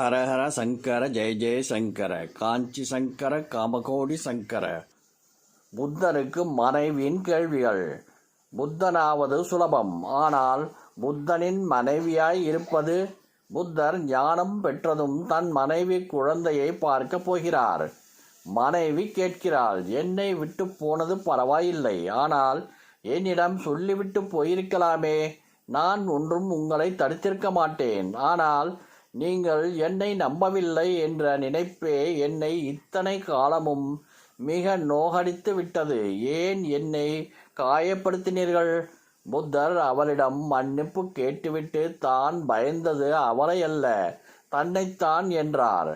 ஹரஹர சங்கர ஜெய ஜெய சங்கர காஞ்சி சங்கர காமகோடி சங்கர. புத்தனுக்கு மனைவியின் கேள்விகள். புத்தனாவது சுலபம். ஆனால் புத்தனின் மனைவியாய் இருப்பது புத்தர் ஞானம் பெற்றதும் தன் மனைவி குழந்தையை பார்க்க போகிறார். மனைவி கேட்கிறாள் என்னை விட்டு போனது பரவாயில்லை. ஆனால் என்னிடம் சொல்லிவிட்டு போயிருக்கலாமே. நான் ஒன்றும் உங்களை தடுத்திருக்க மாட்டேன். ஆனால் நீங்கள் என்னை நம்பவில்லை என்ற நினைப்பே என்னை இத்தனை காலமும் மிக நோகடித்து விட்டது. ஏன் என்னை காயப்படுத்தினீர்கள்? புத்தர் அவளிடம் மன்னிப்பு கேட்டுவிட்டு தான் பயந்தது அவளை அல்ல தன்னைத்தான் என்றார்.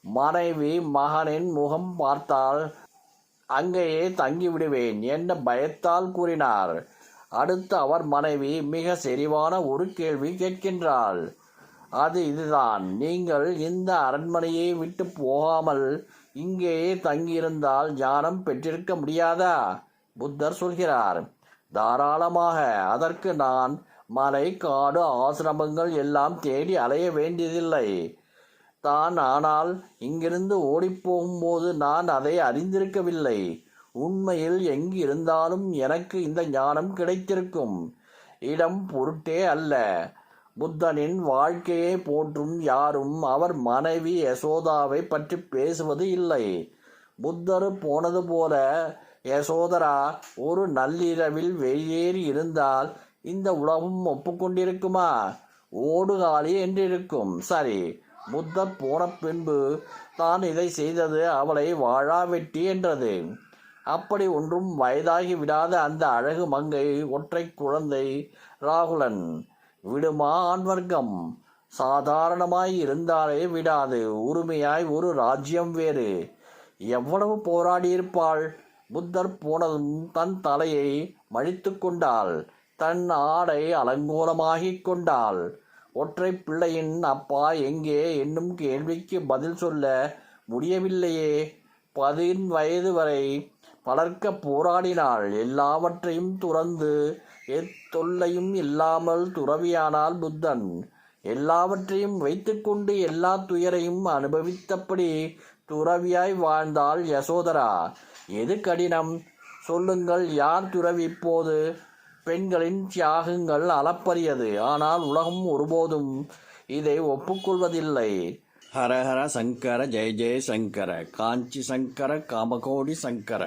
மனைவி மகனின் முகம் பார்த்தால் அங்கேயே தங்கிவிடுவேன் என்ற பயத்தால் கூறினார். அடுத்து அவர் மனைவி மிக செறிவான ஒரு கேள்வி கேட்கின்றாள். அது இதுதான். நீங்கள் இந்த அரண்மனையை விட்டு போகாமல் இங்கேயே தங்கியிருந்தால் ஞானம் பெற்றிருக்க முடியாதா? புத்தர் சொல்கிறார் தாராளமாக. அதற்கு நான் மலை காடு ஆசிரமங்கள் எல்லாம் தேடி அலைய வேண்டியதில்லை. தான் ஆனால் இங்கிருந்து ஓடிப்போகும்போது நான் அதை அறிந்திருக்கவில்லை. உண்மையில் எங்கு இருந்தாலும் எனக்கு இந்த ஞானம் கிடைத்திருக்கும். இடம் பொருட்டே அல்ல. புத்தனின் வாழ்க்கையை போற்றும் யாரும் அவர் மனைவி யசோதாவை பற்றி பேசுவது இல்லை. புத்தர் போனது போல யசோதரா ஒரு நள்ளிரவில் வெளியேறி இருந்தால் இந்த உலகம் ஒப்புக்கொண்டிருக்குமா? ஓடுகாலி என்றிருக்கும். சரி புத்தர் போன பின்பு தான் இதை செய்தது அவளை வாழா வெட்டி என்றது. அப்படி ஒன்றும் வயதாகி விடாத அந்த அழகு மங்கை ஒற்றை குழந்தை ராகுலன் விடுமா ஆண்வர்க்கம்? சாதாரணமாய் இருந்தாலே விடாது. உரிமையாய் ஒரு ராஜ்யம் வேறு. எவ்வளவு போராடியிருப்பாள்? புத்தர் போனதும் தன் தலையை மழித்து கொண்டாள். தன் ஆடை அலங்கோலமாகிக் கொண்டாள். ஒற்றை பிள்ளையின் அப்பா எங்கே என்னும் கேள்விக்கு பதில் சொல்ல முடியவில்லையே. பதின் வயது வரை வளர்க்க போராடினாள். எல்லாவற்றையும் துறந்து எத்தொல்லையும் இல்லாமல் துறவியானால் புத்தன். எல்லாவற்றையும் வைத்துக்கொண்டு எல்லா துயரையும் அனுபவித்தபடி துறவியாய் வாழ்ந்தாள் யசோதரா. எது கடினம்? சொல்லுங்கள் யார் துறவி இப்போது? பெண்களின் தியாகங்கள் அளப்பரியது. ஆனால் உலகம் ஒருபோதும் இதை ஒப்புக்கொள்வதில்லை. ஹரஹர சங்கர ஜெய ஜெய சங்கர. காஞ்சி சங்கர காமகோடி சங்கர.